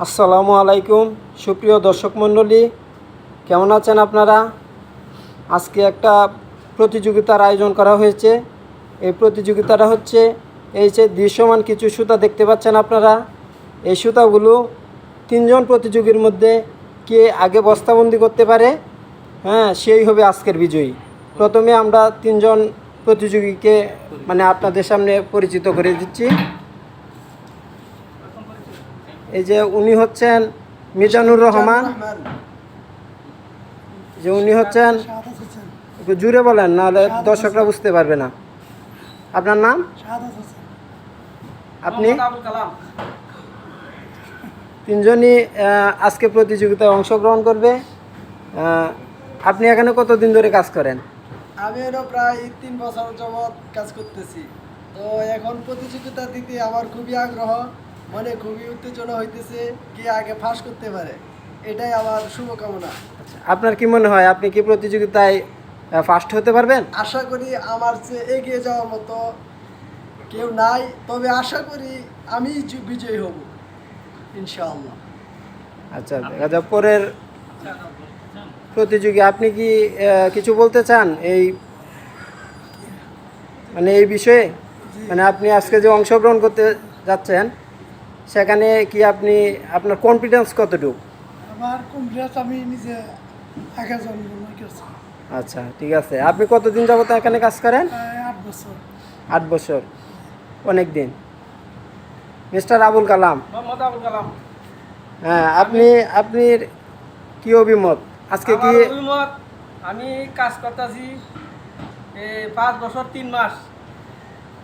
আসসালামু আলাইকুম, সুপ্রিয় দর্শক মণ্ডলী। কেমন আছেন আপনারা? আজকে একটা প্রতিযোগিতার আয়োজন করা হয়েছে। এই প্রতিযোগিতাটা হচ্ছে এই যে দৃশ্যমান কিছু সুতা দেখতে পাচ্ছেন আপনারা। এই সুতাগুলো তিনজন প্রতিযোগীর মধ্যে কে আগে বস্তাবন্দি করতে পারে হ্যাঁ সেই হবে আজকের বিজয়ী। প্রথমে আমরা তিনজন প্রতিযোগীকে মানে আপনাদের সামনে পরিচিত করে দিচ্ছি। এই যে উনি হচ্ছেন মিজানুর রহমান। যে উনি হচ্ছেন জুড়ে বলেন নাহলে দর্শকরা বুঝতে পারবে না। আপনার নাম? আপনি? তিনজনই আজকে প্রতিযোগিতায় অংশগ্রহণ করবে। আপনি এখানে কতদিন ধরে কাজ করেন? আমি প্রায় তিন বছর যাবৎ কাজ করতেছি। তো এখন প্রতিযোগিতা দিতে আমার খুবই আগ্রহ। মনে খুবই উত্তেজনা হইতেছে কে আগে ফাঁস করতে পারে। এটাই আমার শুভকামনা। আপনার কি মনে হয় আপনি কি প্রতিযোগিতায় ফার্স্ট হতে পারবেন? আশা করি আমার চেয়ে এগিয়ে যাওয়ার মতো কেউ নাই তবে আশা করি আমি বিজয়ী হব ইনশাআল্লাহ। আচ্ছা দেখা যাক পরের প্রতিযোগী আপনি কি কিছু বলতে চান এই মানে এই বিষয়ে? মানে আপনি আজকে যে অংশগ্রহণ করতে যাচ্ছেন সেখানে কি আপনি আপনার কনফিডেন্স কতটুকু? আমার কমপ্লিট আমি নিজে আচ্ছা ঠিক আছে। আপনি কতদিন যাবত এখানে কাজ করেন? আট বছর। আট বছর। অনেক দিন। মিস্টার আবুল কালাম। মোহাম্মদ আবুল কালাম। হ্যাঁ আপনি আপনি কি অভিমত? আজকে কি অভিমত আমি কাজ করতেছি পাঁচ বছর তিন মাস।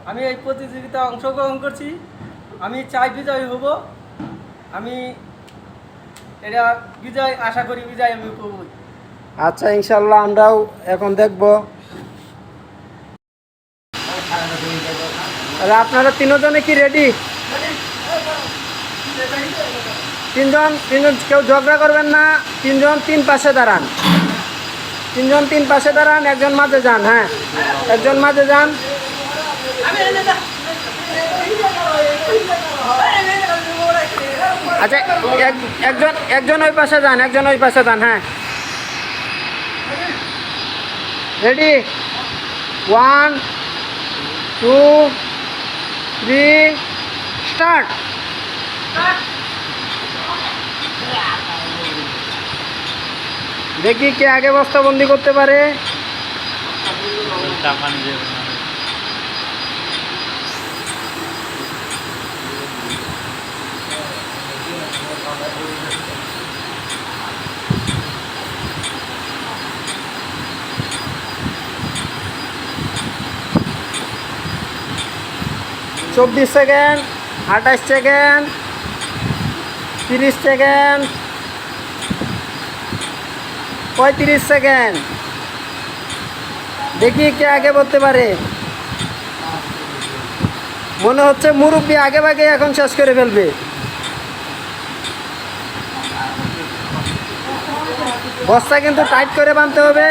আমি এই প্রতিযোগিতায় অংশগ্রহণ করছি। আমি চাই বিজয় হব। আমি এটা বিজয় আশা করি বিজয় আমি পাবো আচ্ছা ইনশাল্লাহ আমরাও এখন দেখব। আর আপনারা তিনজনে কি রেডি তিনজন তিনজন কেউ ঝগড়া করবেন না। তিনজন তিন পাশে দাঁড়ান। তিনজন তিন পাশে দাঁড়ান একজন মাঝে যান হ্যাঁ। একজন মাঝে যান। আচ্ছা এক- একজন একজন ওই পাশে যান, একজন ওই পাশে যান হ্যাঁ। Ready one two three start দেখি কে আগে বস্তাবন্দি করতে পারে। চব্বিশ সেকেন্ড, আঠাশ সেকেন্ড, তিরিশ সেকেন্ড, পঁয়ত্রিশ সেকেন্ড। দেখি কে আগে বলতে পারে। মনে হচ্ছে মুরব্বী আগে ভাগে এখন শেষ করে ফেলবে। বস্তা কিন্তু টাইট করে বাঁধতে হবে।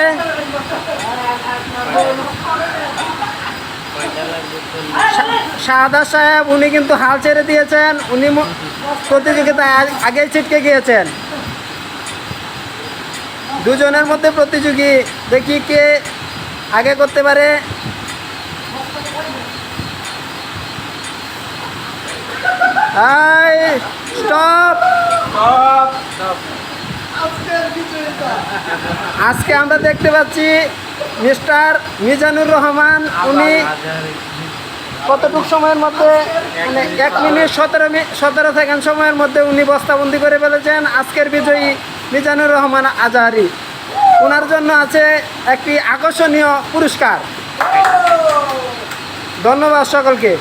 শাহাদা সাহেব, উনি কিন্তু হাল ছেড়ে দিয়েছেন। উনি প্রতিযোগিতায় আগ- আগেই ছিটকে গিয়েছেন। দুজনের মধ্যে প্রতিযোগী, দেখি কে আগে করতে পারে। স্টপ। আজকে আমরা দেখতে পাচ্ছি মিস্টার মিজানুর রহমান, উনি কতটুক সময়ের মধ্যে মানে এক মিনিট সতেরো সতেরো সেকেন্ড সময়ের মধ্যে উনি বস্তাবন্দি করে ফেলেছেন। আজকের বিজয়ী মিজানুর রহমান আজাহারি। ওনার জন্য আছে একটি আকর্ষণীয় পুরস্কার। ধন্যবাদ সকলকে।